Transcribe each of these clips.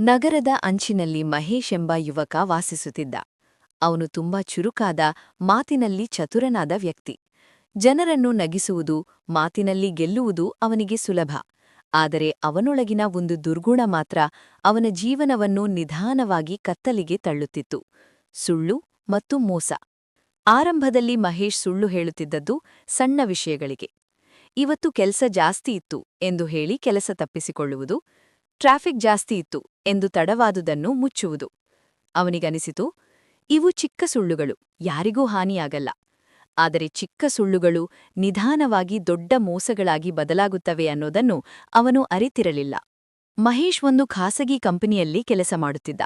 ನಗರದ ಅಂಚಿನಲ್ಲಿ ಮಹೇಶ್ ಎಂಬ ಯುವಕ ವಾಸಿಸುತ್ತಿದ್ದ. ಅವನು ತುಂಬಾ ಚುರುಕಾದ, ಮಾತಿನಲ್ಲಿ ಚತುರನಾದ ವ್ಯಕ್ತಿ. ಜನರನ್ನು ನಗಿಸುವುದು, ಮಾತಿನಲ್ಲಿ ಗೆಲ್ಲುವುದು ಅವನಿಗೆ ಸುಲಭ. ಆದರೆ ಅವನೊಳಗಿನ ಒಂದು ದುರ್ಗುಣ ಮಾತ್ರ ಅವನ ಜೀವನವನ್ನು ನಿಧಾನವಾಗಿ ಕತ್ತಲಿಗೆ ತಳ್ಳುತ್ತಿತ್ತು. ಸುಳ್ಳು ಮತ್ತು ಮೋಸ. ಆರಂಭದಲ್ಲಿ ಮಹೇಶ್ ಸುಳ್ಳು ಹೇಳುತ್ತಿದ್ದದ್ದು ಸಣ್ಣ ವಿಷಯಗಳಿಗೆ. ಇವತ್ತು ಕೆಲಸ ಜಾಸ್ತಿ ಇತ್ತು ಎಂದು ಹೇಳಿ ಕೆಲಸ ತಪ್ಪಿಸಿಕೊಳ್ಳುವುದು ಟ್ರಾಫಿಕ್ ಜಾಸ್ತಿ ಇತ್ತು ಎಂದು ತಡವಾದುದನ್ನು ಮುಚ್ಚುವುದು. ಅವನಿಗನಿಸಿತು, ಇವು ಚಿಕ್ಕ ಸುಳ್ಳುಗಳು, ಯಾರಿಗೂ ಹಾನಿಯಾಗಲ್ಲ. ಆದರೆ ಚಿಕ್ಕ ಸುಳ್ಳುಗಳು ನಿಧಾನವಾಗಿ ದೊಡ್ಡ ಮೋಸಗಳಾಗಿ ಬದಲಾಗುತ್ತವೆ ಅನ್ನೋದನ್ನು ಅವನು ಅರಿತಿರಲಿಲ್ಲ. ಮಹೇಶ್ ಒಂದು ಖಾಸಗಿ ಕಂಪನಿಯಲ್ಲಿ ಕೆಲಸ ಮಾಡುತ್ತಿದ್ದ.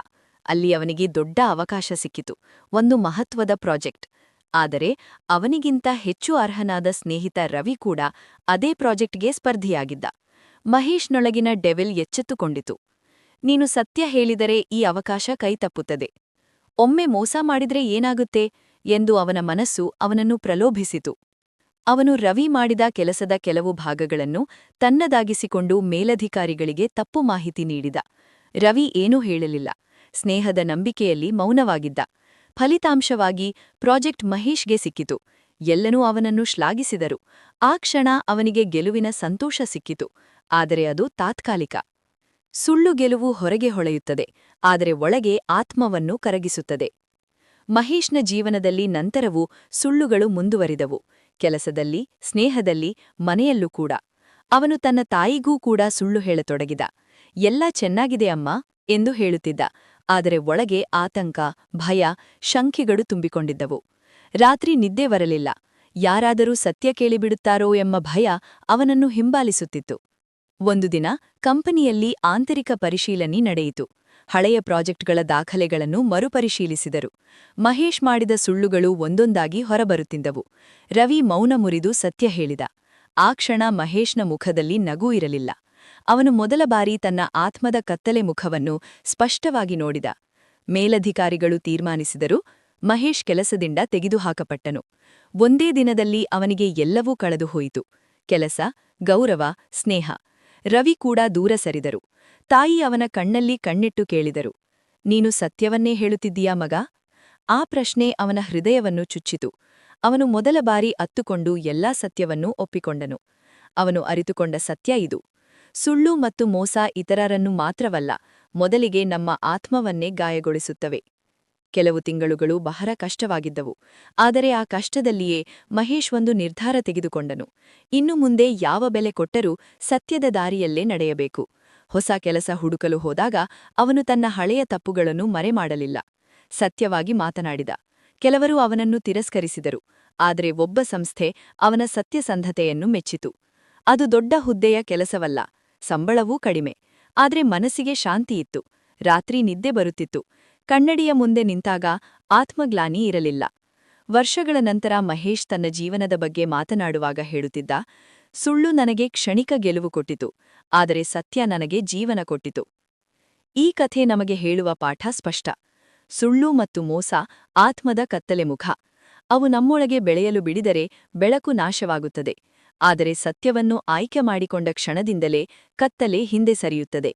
ಅಲ್ಲಿ ಅವನಿಗೆ ದೊಡ್ಡ ಅವಕಾಶ ಸಿಕ್ಕಿತು, ಒಂದು ಮಹತ್ವದ ಪ್ರಾಜೆಕ್ಟ್. ಆದರೆ ಅವನಿಗಿಂತ ಹೆಚ್ಚು ಅರ್ಹನಾದ ಸ್ನೇಹಿತ ರವಿ ಕೂಡ ಅದೇ ಪ್ರಾಜೆಕ್ಟ್ಗೆ ಸ್ಪರ್ಧಿಯಾಗಿದ್ದ. ಮಹೇಶ್ನೊಳಗಿನ ಡೆವಿಲ್ ಎಚ್ಚೆತ್ತುಕೊಂಡಿತು. ನೀನು ಸತ್ಯ ಹೇಳಿದರೆ ಈ ಅವಕಾಶ ಕೈತಪ್ಪುತ್ತದೆ. ಒಮ್ಮೆ ಮೋಸ ಮಾಡಿದರೆ ಏನಾಗುತ್ತೆ? ಎಂದು ಅವನ ಮನಸ್ಸು ಅವನನ್ನು ಪ್ರಲೋಭಿಸಿತು. ಅವನು ರವಿ ಮಾಡಿದ ಕೆಲಸದ ಕೆಲವು ಭಾಗಗಳನ್ನು ತನ್ನದಾಗಿಸಿಕೊಂಡು ಮೇಲಧಿಕಾರಿಗಳಿಗೆ ತಪ್ಪು ಮಾಹಿತಿ ನೀಡಿದ. ರವಿ ಏನೂ ಹೇಳಲಿಲ್ಲ. ಸ್ನೇಹದ ನಂಬಿಕೆಯಲ್ಲಿ ಮೌನವಾಗಿದ್ದ. ಫಲಿತಾಂಶವಾಗಿ ಪ್ರಾಜೆಕ್ಟ್ ಮಹೇಶ್ಗೆ ಸಿಕ್ಕಿತು. ಎಲ್ಲನೂ ಅವನನ್ನು ಶ್ಲಾಘಿಸಿದರು. ಆ ಕ್ಷಣ ಅವನಿಗೆ ಗೆಲುವಿನ ಸಂತೋಷ ಸಿಕ್ಕಿತು. ಆದರೆ ಅದು ತಾತ್ಕಾಲಿಕ. ಸುಳ್ಳು ಗೆಲುವು ಹೊರಗೆ ಹೊಳೆಯುತ್ತದೆ. ಆದರೆ ಒಳಗೆ ಆತ್ಮವನ್ನು ಕರಗಿಸುತ್ತದೆ. ಮಹೇಶ್ನ ಜೀವನದಲ್ಲಿ ನಂತರವೂ ಸುಳ್ಳುಗಳು ಮುಂದುವರಿದವು. ಕೆಲಸದಲ್ಲಿ, ಸ್ನೇಹದಲ್ಲಿ, ಮನೆಯಲ್ಲೂ ಕೂಡ. ಅವನು ತನ್ನ ತಾಯಿಗೂ ಕೂಡ ಸುಳ್ಳು ಹೇಳತೊಡಗಿದ. ಎಲ್ಲ ಚೆನ್ನಾಗಿದೆ ಅಮ್ಮ ಎಂದು ಹೇಳುತ್ತಿದ್ದ. ಆದರೆ ಒಳಗೆ ಆತಂಕ, ಭಯ, ಶಂಕೆಗಳು ತುಂಬಿಕೊಂಡಿದ್ದವು. ರಾತ್ರಿ ನಿದ್ದೆ ಬರಲಿಲ್ಲ. ಯಾರಾದರೂ ಸತ್ಯ ಕೇಳಿಬಿಡುತ್ತಾರೋ ಎಂಬ ಭಯ ಅವನನ್ನು ಹಿಂಬಾಲಿಸುತ್ತಿತ್ತು. ಒಂದು ದಿನ ಕಂಪನಿಯಲ್ಲಿ ಆಂತರಿಕ ಪರಿಶೀಲನೆ ನಡೆಯಿತು. ಹಳೆಯ ಪ್ರಾಜೆಕ್ಟ್ಗಳ ದಾಖಲೆಗಳನ್ನು ಮರುಪರಿಶೀಲಿಸಿದರು. ಮಹೇಶ್ ಮಾಡಿದ ಸುಳ್ಳುಗಳು ಒಂದೊಂದಾಗಿ ಹೊರಬರುತ್ತಿದ್ದವು. ರವಿ ಮೌನ ಮುರಿದು ಸತ್ಯ ಹೇಳಿದ, ಆ ಕ್ಷಣ ಮಹೇಶ್ನ ಮುಖದಲ್ಲಿ ನಗು ಇರಲಿಲ್ಲ. ಅವನು ಮೊದಲ ಬಾರಿ ತನ್ನ ಆತ್ಮದ ಕತ್ತಲೆ ಮುಖವನ್ನು ಸ್ಪಷ್ಟವಾಗಿ ನೋಡಿದ. ಮೇಲಧಿಕಾರಿಗಳು ತೀರ್ಮಾನಿಸಿದರು ಮಹೇಶ್ ಕೆಲಸದಿಂದ ತೆಗೆದುಹಾಕಪಟ್ಟನು. ಒಂದೇ ದಿನದಲ್ಲಿ ಅವನಿಗೆ ಎಲ್ಲವೂ ಕಳೆದುಹೋಯಿತು. ಕೆಲಸ, ಗೌರವ, ಸ್ನೇಹ. ರವಿ ಕೂಡ ದೂರ ಸರಿದರು. ತಾಯಿ ಅವನ ಕಣ್ಣಲ್ಲಿ ಕಣ್ಣಿಟ್ಟು ಕೇಳಿದರು. ನೀನು ಸತ್ಯವನ್ನೇ ಹೇಳುತ್ತಿದ್ದೀಯಾ ಮಗ? ಆ ಪ್ರಶ್ನೆ ಅವನ ಹೃದಯವನ್ನು ಚುಚ್ಚಿತು. ಅವನು ಮೊದಲ ಬಾರಿ ಅತ್ತುಕೊಂಡು ಎಲ್ಲಾ ಸತ್ಯವನ್ನೂ ಒಪ್ಪಿಕೊಂಡನು. ಅವನು ಅರಿತುಕೊಂಡ ಸತ್ಯ ಇದು. ಸುಳ್ಳು ಮತ್ತು ಮೋಸ ಇತರರನ್ನು ಮಾತ್ರವಲ್ಲ, ಮೊದಲಿಗೆ ನಮ್ಮ ಆತ್ಮವನ್ನೇ ಗಾಯಗೊಳಿಸುತ್ತವೆ. ಕೆಲವು ತಿಂಗಳುಗಳು ಬಹಳ ಕಷ್ಟವಾಗಿದ್ದವು. ಆದರೆ ಆ ಕಷ್ಟದಲ್ಲಿಯೇ ಮಹೇಶ್ ಒಂದು ನಿರ್ಧಾರ ತೆಗೆದುಕೊಂಡನು. ಇನ್ನು ಮುಂದೆ ಯಾವ ಬೆಲೆ ಕೊಟ್ಟರೂ ಸತ್ಯದ ದಾರಿಯಲ್ಲೇ ನಡೆಯಬೇಕು. ಹೊಸ ಕೆಲಸ ಹುಡುಕಲು ಹೋದಾಗ ಅವನು ತನ್ನ ಹಳೆಯ ತಪ್ಪುಗಳನ್ನು ಮರೆಮಾಡಲಿಲ್ಲ. ಸತ್ಯವಾಗಿ ಮಾತನಾಡಿದ. ಕೆಲವರು ಅವನನ್ನು ತಿರಸ್ಕರಿಸಿದರು. ಆದರೆ ಒಬ್ಬ ಸಂಸ್ಥೆ ಅವನ ಸತ್ಯಸಂಧತೆಯನ್ನು ಮೆಚ್ಚಿತು. ಅದು ದೊಡ್ಡ ಹುದ್ದೆಯ ಕೆಲಸವಲ್ಲ, ಸಂಬಳವೂ ಕಡಿಮೆ. ಆದರೆ ಮನಸ್ಸಿಗೆ ಶಾಂತಿಯಿತ್ತು. ರಾತ್ರಿ ನಿದ್ದೆ ಬರುತ್ತಿತ್ತು. ಕನ್ನಡಿಯ ಮುಂದೆ ನಿಂತಾಗ ಆತ್ಮಗ್ಲಾನಿ ಇರಲಿಲ್ಲ. ವರ್ಷಗಳ ನಂತರ ಮಹೇಶ್ ತನ್ನ ಜೀವನದ ಬಗ್ಗೆ ಮಾತನಾಡುವಾಗ ಹೇಳುತ್ತಿದ್ದ, ಸುಳ್ಳು ನನಗೆ ಕ್ಷಣಿಕ ಗೆಲುವು ಕೊಟ್ಟಿತು, ಆದರೆ ಸತ್ಯ ನನಗೆ ಜೀವನ ಕೊಟ್ಟಿತು. ಈ ಕಥೆ ನಮಗೆ ಹೇಳುವ ಪಾಠ ಸ್ಪಷ್ಟ. ಸುಳ್ಳು ಮತ್ತು ಮೋಸ ಆತ್ಮದ ಕತ್ತಲೆ ಮುಖ. ಅವು ನಮ್ಮೊಳಗೆ ಬೆಳೆಯಲು ಬಿಡಿದರೆ ಬೆಳಕು ನಾಶವಾಗುತ್ತದೆ, ಆದರೆ ಸತ್ಯವನ್ನು ಆಯ್ಕೆ ಮಾಡಿಕೊಂಡ ಕ್ಷಣದಿಂದಲೇ ಕತ್ತಲೆ ಹಿಂದೆ ಸರಿಯುತ್ತದೆ.